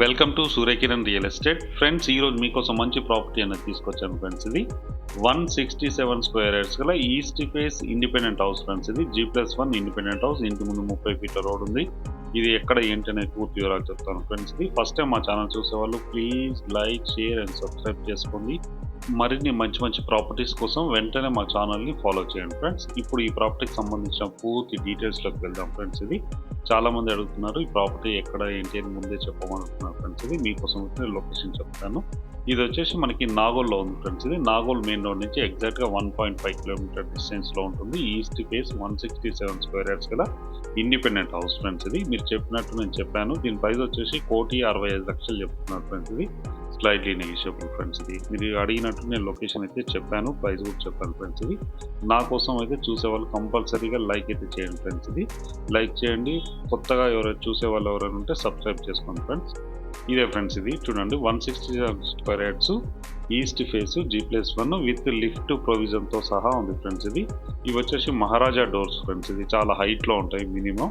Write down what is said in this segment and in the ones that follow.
Welcome to Suryakiran real estate. Friends ఈరోజు మీకోసం మంచి ప్రాపర్టీ అనేది తీసుకొచ్చాను ఫ్రెండ్స్ ఇది. One sixty seven square yards గల east face independent house friends ఇది. G plus one independent house ఇంటి ముందు ముప్పై ఫీట్ల రోడ్ ఉంది. ఇది ఎక్కడ ఏంటి అనేది పూర్తి వివరాలు చెప్తాను ఫ్రెండ్స్ ఇది. ఫస్ట్ టైం మా ఛానల్ చూసేవాళ్ళు please like share and subscribe చేసుకోండి. మరిన్ని మంచి మంచి ప్రాపర్టీస్ కోసం వెంటనే మా ఛానల్ని ఫాలో చేయండి ఫ్రెండ్స్. ఇప్పుడు ఈ ప్రాపర్టీకి సంబంధించిన పూర్తి డీటెయిల్స్లోకి వెళ్దాం ఫ్రెండ్స్ ఇది. చాలామంది అడుగుతున్నారు ఈ ప్రాపర్టీ ఎక్కడ ఏంటి అని ముందే చెప్పమనుకున్నారు ఫ్రెండ్స్ ఇది. మీకోసం వచ్చిన లొకేషన్ చెప్తాను. ఇది వచ్చేసి మనకి నాగోల్లో ఉంది ఫ్రెండ్స్ ఇది. నాగోల్ మెయిన్ రోడ్ నుంచి ఎగ్జాక్ట్గా వన్ పాయింట్ ఫైవ్ కిలోమీటర్ డిస్టెన్స్లో ఉంటుంది. East face one sixty seven square yards గల ఇండిపెండెంట్ హౌస్ ఫ్రెండ్స్ ఇది. మీరు చెప్పినట్టు నేను చెప్పాను. దీని ప్రైస్ వచ్చేసి కోటి అరవై ఐదు లక్షలు చెప్తున్నారు ఫ్రెండ్స్ ఇది. స్లైట్లీ నెగిషియబుల్ ఫ్రెండ్స్ ఇది. మీరు అడిగినట్టు నేను లొకేషన్ అయితే చెప్పాను ప్రైస్ కూడా చెప్పాను ఫ్రెండ్స్ ఇది. నా కోసం అయితే చూసేవాళ్ళు కంపల్సరీగా లైక్ అయితే చేయండి ఫ్రెండ్స్ ఇది. లైక్ చేయండి. కొత్తగా ఎవరైనా చూసే వాళ్ళు ఎవరైనా ఉంటే సబ్స్క్రైబ్ చేసుకోండి ఫ్రెండ్స్ ఇదే ఫ్రెండ్స్ ఇది. చూడండి one sixty square yards east face G plus one with lift ప్రొవిజన్తో సహా ఉంది ఫ్రెండ్స్ ఇది. ఇవి వచ్చేసి మహారాజా డోర్స్ ఫ్రెండ్స్ ఇది. చాలా హైట్లో ఉంటాయి మినిమం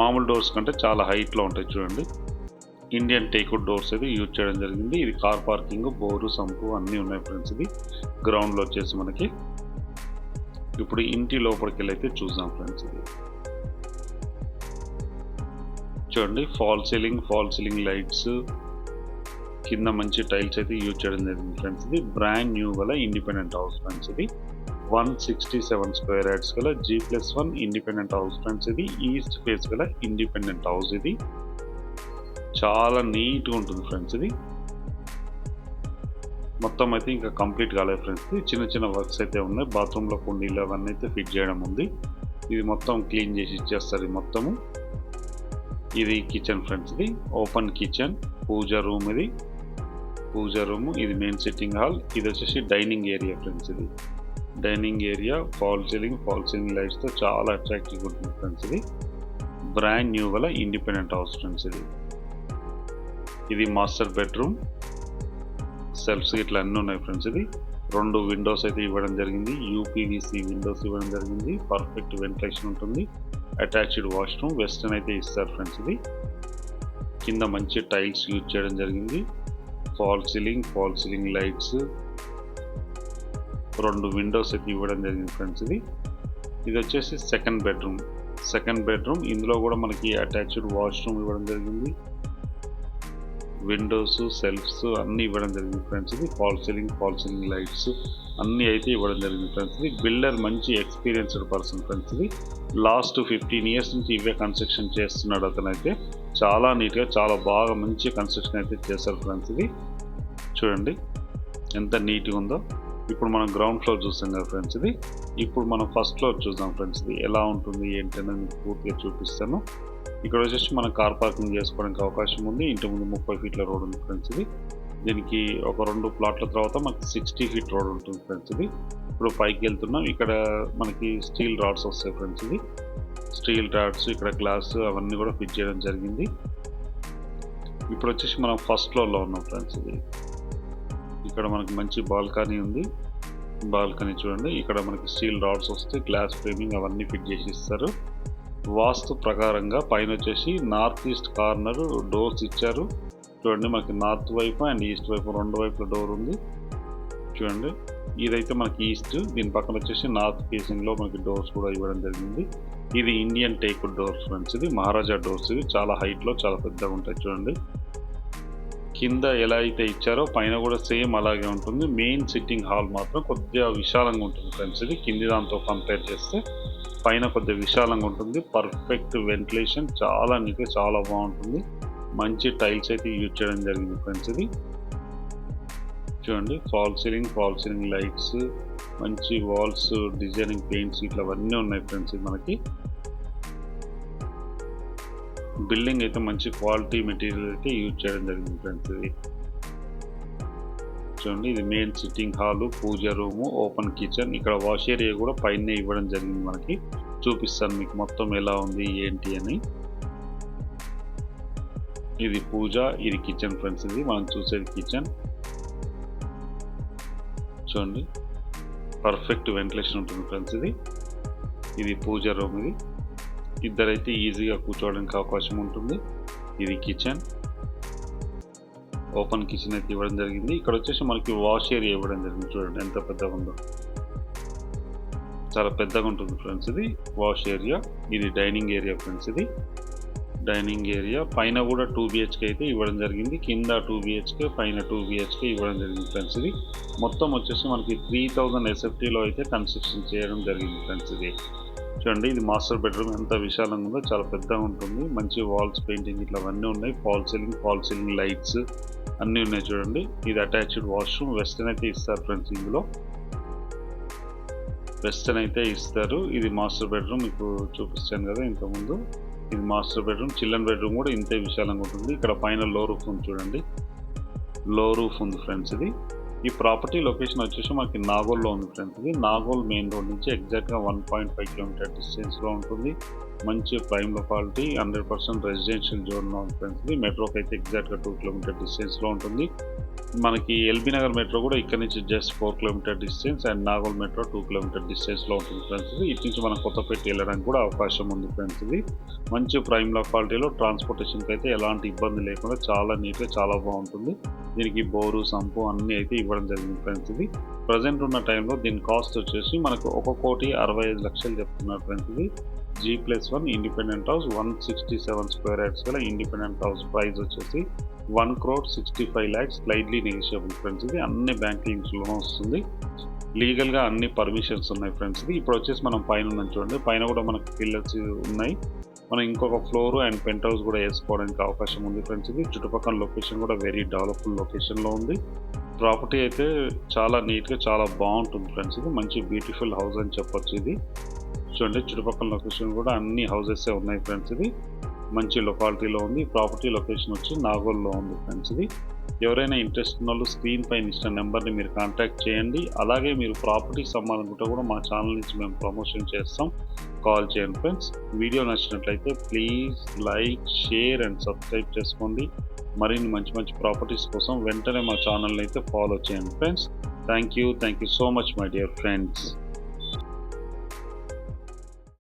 మామూలు డోర్స్ కంటే చాలా హైట్లో ఉంటాయి చూడండి. ఇండియన్ టేకుడ్ డోర్స్ అయితే యూజ్ చేయడం జరిగింది. ఇది కార్ పార్కింగ్ బోరు సంపు అన్నీ ఉన్నాయి ఫ్రెండ్స్ ఇది. గ్రౌండ్లో వచ్చేసి మనకి ఇప్పుడు ఇంటి లోపలికి వెళ్ళి అయితే చూద్దాం ఫ్రెండ్స్ ఇది. చూడండి fall ceiling fall ceiling lights కింద మంచి టైల్స్ అయితే యూజ్ చేయడం జరిగింది ఫ్రెండ్స్ ఇది. బ్రాండ్ న్యూ గల ఇండిపెండెంట్ హౌస్ ఫ్రెండ్స్ ఇది. One sixty seven square yards గల G plus one independent house friends ఇది. ఈస్ట్ ఫేస్ గల ఇండిపెండెంట్ హౌస్ ఇది. చాలా నీట్గా ఉంటుంది ఫ్రెండ్స్ ఇది. మొత్తం అయితే ఇంకా కంప్లీట్ కాలేదు ఫ్రెండ్స్ ఇది. చిన్న చిన్న వర్క్స్ అయితే ఉన్నాయి. బాత్రూంలో కుండీలు అవన్నీ అయితే ఫిట్ చేయడం ఉంది. ఇది మొత్తం క్లీన్ చేసి ఇచ్చేస్తారు ఇది మొత్తము. ఇది కిచెన్ ఫ్రెండ్స్ ఇది. ఓపెన్ కిచెన్ పూజ రూమ్ ఇది. పూజ రూమ్ ఇది మెయిన్ సిట్టింగ్ హాల్ ఇది వచ్చేసి డైనింగ్ ఏరియా ఫ్రెండ్స్ ఇది. Dining area fall ceiling fall ceiling లైట్స్తో చాలా అట్రాక్టివ్గా ఉంటుంది ఫ్రెండ్స్ ఇది. బ్రాండ్ న్యూ గల ఇండిపెండెంట్ హౌస్ ఫ్రెండ్స్ ఇది. ఇది మాస్టర్ బెడ్రూమ్. సెల్ఫ్స్ ఇట్లా అన్నీ ఉన్నాయి ఫ్రెండ్స్ ఇది రెండు విండోస్ అయితే ఇవ్వడం జరిగింది. యూపీవీసీ విండోస్ ఇవ్వడం జరిగింది. పర్ఫెక్ట్ వెంటిలేషన్ ఉంటుంది. అటాచ్డ్ వాష్రూమ్ వెస్టర్న్ అయితే ఇస్తారు ఫ్రెండ్స్ ఇది కింద మంచి టైల్స్ యూజ్ చేయడం జరిగింది. Fall ceiling fall ceiling lights. రెండు విండోస్ అయితే ఇవ్వడం జరిగింది ఫ్రెండ్స్ ఇది ఇది వచ్చేసి సెకండ్ బెడ్రూమ్. Second bedroom. ఇందులో కూడా మనకి అటాచ్డ్ వాష్రూమ్ ఇవ్వడం జరిగింది. విండోస్ సెల్ఫ్స్ అన్నీ ఇవ్వడం జరిగింది ఫ్రెండ్స్ ఇది fall ceiling fall ceiling lights అన్నీ అయితే ఇవ్వడం జరిగింది ఫ్రెండ్స్ ఇది బిల్డర్ మంచి ఎక్స్పీరియన్స్డ్ పర్సన్ ఫ్రెండ్స్ ఇది లాస్ట్ ఫిఫ్టీన్ ఇయర్స్ నుంచి ఇవే కన్స్ట్రక్షన్ చేస్తున్నాడు అతనైతే. చాలా నీట్గా చాలా బాగా మంచి కన్స్ట్రక్షన్ అయితే చేశారు ఫ్రెండ్స్ ఇది చూడండి ఎంత నీట్గా ఉందో. ఇప్పుడు మనం గ్రౌండ్ ఫ్లోర్ చూస్తాం కదా ఫ్రెండ్స్ ఇది ఇప్పుడు మనం ఫస్ట్ ఫ్లోర్ చూద్దాం ఫ్రెండ్స్ ఇది ఎలా ఉంటుంది ఏంటనేది పూర్తిగా చూపిస్తాను. ఇక్కడ వచ్చేసి మనం కార్ పార్కింగ్ చేసుకోవడానికి అవకాశం ఉంది. ఇంటి ముందు ముప్పై ఫీట్ల రోడ్ ఉంది ఫ్రెండ్స్ ఇది. దీనికి ఒక రెండు ప్లాట్ల తర్వాత మనకి సిక్స్టీ ఫీట్ రోడ్ ఉంటుంది ఫ్రెండ్స్ ఇది. ఇప్పుడు పైకి వెళ్తున్నాం. ఇక్కడ మనకి స్టీల్ రాడ్స్ వస్తాయి ఫ్రెండ్స్ ఇది. స్టీల్ రాడ్స్ ఇక్కడ గ్లాస్ అవన్నీ కూడా ఫిట్ చేయడం జరిగింది. ఇప్పుడు వచ్చేసి మనం ఫస్ట్ ఫ్లోర్లో ఉన్నాం ఫ్రెండ్స్ ఇది. ఇక్కడ మనకి మంచి బాల్కనీ ఉంది. బాల్కనీ చూడండి. ఇక్కడ మనకి స్టీల్ రాడ్స్ వస్తే గ్లాస్ ఫ్రేమింగ్ అవన్నీ ఫిట్ చేసి ఇస్తారు. వాస్తు ప్రకారంగా పైన వచ్చేసి నార్త్ ఈస్ట్ కార్నర్ డోర్స్ ఇచ్చారు. చూడండి మనకి నార్త్ వైపు అండ్ ఈస్ట్ వైపు రెండు వైపుల డోర్ ఉంది. చూడండి. ఇదైతే మనకి ఈస్ట్. దీని పక్కన వచ్చేసి నార్త్ ఫేసింగ్లో మనకి డోర్స్ కూడా ఇవ్వడం జరిగింది. ఇది ఇండియన్ టేక్ డోర్స్ ఫ్రెండ్స్. ఇది మహారాజా డోర్స్. ఇది చాలా హైట్లో చాలా పెద్దగా ఉంటాయి చూడండి. కింద ఎలా అయితే ఇచ్చారో పైన కూడా సేమ్ అలాగే ఉంటుంది. మెయిన్ సిట్టింగ్ హాల్ మాత్రం కొద్దిగా విశాలంగా ఉంటుంది ఫ్రెండ్స్. ఇది కింది దాంతో కంపేర్ చేస్తే పైన కొద్దిగా విశాలంగా ఉంటుంది. పర్ఫెక్ట్ వెంటిలేషన్ చాలా నీట్గా చాలా బాగుంటుంది. మంచి టైల్స్ అయితే యూజ్ చేయడం జరిగింది ఫ్రెండ్స్ ఇది. చూడండి fall ceiling fall ceiling lights మంచి వాల్స్ డిజైనింగ్ పెయింట్స్ ఇట్లా అవన్నీ ఉన్నాయి ఫ్రెండ్స్ ఇది మనకి. బిల్డింగ్ అయితే మంచి క్వాలిటీ మెటీరియల్ అయితే యూజ్ చేయడం జరిగింది ఫ్రెండ్స్ ఇది. చూడండి ఇది main sitting hall puja room open kitchen ఇక్కడ వాష్ ఏరియా కూడా పైన ఇవ్వడం జరిగింది మనకి. చూపిస్తాను మీకు మొత్తం ఎలా ఉంది ఏంటి అని. ఇది పూజ ఇది కిచెన్ ఫ్రెండ్స్ ఇది. మనం చూసేది కిచెన్ చూడండి. పర్ఫెక్ట్ వెంటిలేషన్ ఉంటుంది ఫ్రెండ్స్ ఇది. ఇది పూజ రూమ్ ఇది. ఇద్దరైతే ఈజీగా కూర్చోవడానికి అవకాశం ఉంటుంది. ఇది కిచెన్ ఓపెన్ కిచెన్ అయితే ఇవ్వడం జరిగింది. ఇక్కడ వచ్చేసి మనకి వాష్ ఏరియా ఇవ్వడం జరిగింది. చూడండి ఎంత పెద్దగా ఉందో. చాలా పెద్దగా ఉంటుంది ఫ్రెండ్స్ ఇది. Wash area. ఇది డైనింగ్ ఏరియా ఫ్రెండ్స్ ఇది. Dining area. పైన కూడా టూ బిహెచ్కే అయితే ఇవ్వడం జరిగింది. కింద టూ బిహెచ్కే పైన టూ బిహెచ్కే ఇవ్వడం జరిగింది ఫ్రెండ్స్ ఇది. మొత్తం వచ్చేసి మనకి త్రీ థౌజండ్ ఎస్ఎఫ్టీలో అయితే కన్స్ట్రక్షన్ చేయడం జరిగింది ఫ్రెండ్స్ ఇది. చూడండి ఇది మాస్టర్ బెడ్రూమ్. ఎంత విశాలంగా ఉందో చాలా పెద్దగా ఉంటుంది. మంచి వాల్స్ పెయింటింగ్ ఇట్లా అవన్నీ ఉన్నాయి. Fall ceiling fall ceiling lights అన్నీ ఉన్నాయి చూడండి. ఇది అటాచ్డ్ వాష్రూమ్ వెస్ట్రన్ అయితే ఇస్తారు ఫ్రెండ్స్ ఇందులో. వెస్టర్న్ అయితే ఇస్తారు. ఇది మాస్టర్ బెడ్రూమ్ మీకు చూపిస్తాను కదా ఇంతకుముందు. ఇది మాస్టర్ బెడ్రూమ్ చిల్డ్రన్ బెడ్రూమ్ కూడా ఇంతే విశాలంగా ఉంటుంది. ఇక్కడ పైన లో రూఫ్ ఉంది చూడండి. లో రూఫ్ ఉంది ఫ్రెండ్స్ ఇది. ఈ ప్రాపర్టీ లొకేషన్ వచ్చేసి మనకి నాగోల్లో ఉంది ఫ్రెండ్స్ ఇది. నాగోల్ మెయిన్ రోడ్ నుంచి ఎగ్జాక్ట్గా వన్ పాయింట్ ఫైవ్ కిలోమీటర్ డిస్టెన్స్లో ఉంటుంది. మంచి prime locality hundred percent residential zone ఉంటుంది. మెట్రోకి అయితే ఎగ్జాక్ట్గా టూ కిలోమీటర్ డిస్టెన్స్లో ఉంటుంది. మనకి ఎల్బీ నగర్ మెట్రో కూడా ఇక్కడ నుంచి just four kilometre distance and Nagole metro two kilometre డిస్టెన్స్లో ఉంటుంది ఫ్రెండ్స్ ఇది. ఇటు నుంచి మనం కొత్తపేట వెళ్ళడానికి కూడా అవకాశం ఉంది ఫ్రెండ్స్ ఇది. మంచి ప్రైమ్ లొకాలిటీలో ట్రాన్స్పోర్టేషన్కి అయితే ఎలాంటి ఇబ్బంది లేకుండా చాలా నీట్గా చాలా బాగుంటుంది. దీనికి బోరు సంపు అన్నీ అయితే ఇవ్వడం జరిగింది ఫ్రెండ్స్ ఇది. ప్రజెంట్ ఉన్న టైంలో దీని కాస్ట్ వచ్చేసి మనకు ఒక కోటి అరవై ఐదు లక్షలు చెప్తున్నారు ఫ్రెండ్స్ ఇది. G plus one independent house one sixty seven square yards గల ఇండిపెండెంట్ హౌస్ ప్రైస్ వచ్చేసి one crore sixty five lakhs slightly negotiable friends ఇది అన్ని బ్యాంకింగ్ లోన్ వస్తుంది. లీగల్గా అన్ని పర్మిషన్స్ ఉన్నాయి ఫ్రెండ్స్ ఇది ఇప్పుడు వచ్చేసి మనం పైన ఉన్నాం చూడండి. పైన కూడా మనకు పిల్లర్స్ ఉన్నాయి. మనం ఇంకొక ఫ్లోర్ అండ్ పెంట్ హౌస్ కూడా వేసుకోవడానికి అవకాశం ఉంది ఫ్రెండ్స్ ఇది చుట్టుపక్కల లొకేషన్ కూడా వెరీ డెవలప్డ్ లొకేషన్లో ఉంది. ప్రాపర్టీ అయితే చాలా నీట్గా చాలా బాగుంటుంది ఫ్రెండ్స్ ఇది మంచి బ్యూటిఫుల్ హౌస్ అని చెప్పొచ్చు ఇది. చూడండి చుట్టుపక్కల లొకేషన్ కూడా అన్ని హౌసెస్ ఉన్నాయి ఫ్రెండ్స్ ఇది. మంచి లొకాలిటీలో ఉంది ప్రాపర్టీ లొకేషన్ వచ్చి నాగోల్లో ఉంది ఫ్రెండ్స్ ఇది. ఎవరైనా ఇంట్రెస్ట్ ఉన్న వాళ్ళు స్క్రీన్ పైన ఇచ్చిన నెంబర్ని మీరు కాంటాక్ట్ చేయండి. అలాగే మీరు ప్రాపర్టీకి సంబంధించుకుంటే కూడా మా ఛానల్ నుంచి మేము ప్రమోషన్ చేస్తాం. కాల్ చేయండి ఫ్రెండ్స్ వీడియో నచ్చినట్లయితే please like share and subscribe చేసుకోండి. మరిన్ని మంచి మంచి ప్రాపర్టీస్ కోసం వెంటనే మా ఛానల్ని అయితే ఫాలో చేయండి friends thank you thank you so much my dear friends